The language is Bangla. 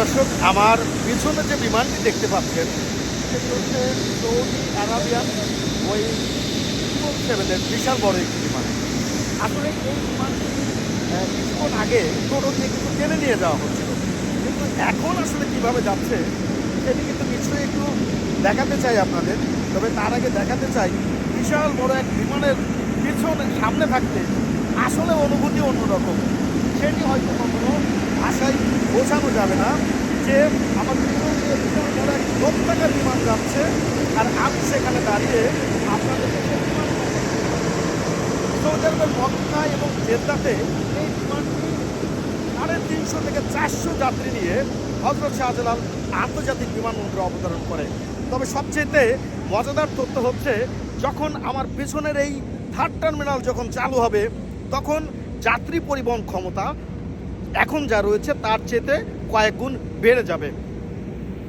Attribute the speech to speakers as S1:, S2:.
S1: দর্শক, আমার পিছনে যে বিমানটি দেখতে পাচ্ছেন, সেটি হচ্ছে সৌদি আরাবিয়ান ওই সেভেনের বিশাল বড় একটি বিমান। আসলে এই বিমানটি কিছুক্ষণ আগে টোটো দিয়ে কিন্তু টেনে নিয়ে যাওয়া হচ্ছিল। কিন্তু এখন আসলে কীভাবে যাচ্ছে, সেটি কিন্তু নিশ্চয়ই একটু দেখাতে চাই আপনাদের। তবে তার আগে দেখাতে চাই, বিশাল বড় এক বিমানের পিছনে, সামনে থাকতে আসলে অনুভূতি অন্যরকম। সেটি হয়তো কখনো ভাষায় বোঝানো যাবে না যে আমার এক দোকার বিমান যাচ্ছে, আর আমি সেখানে দাঁড়িয়ে আপনাদের সৌদি আরবের মক্কা এবং জেদ্দাতে এই বিমানটি সাড়ে তিনশো থেকে চারশো যাত্রী নিয়ে হজরত শাহজালাল আন্তর্জাতিক বিমানবন্দরে অবতরণ করে। তবে সবচেয়েতে মজাদার তথ্য হচ্ছে, যখন আমার পেছনের এই থার্ড টার্মিনাল যখন চালু হবে, তখন যাত্রী পরিবহন ক্ষমতা এখন যা রয়েছে তার চেয়েতে কয়েক গুণ বেড়ে যাবে।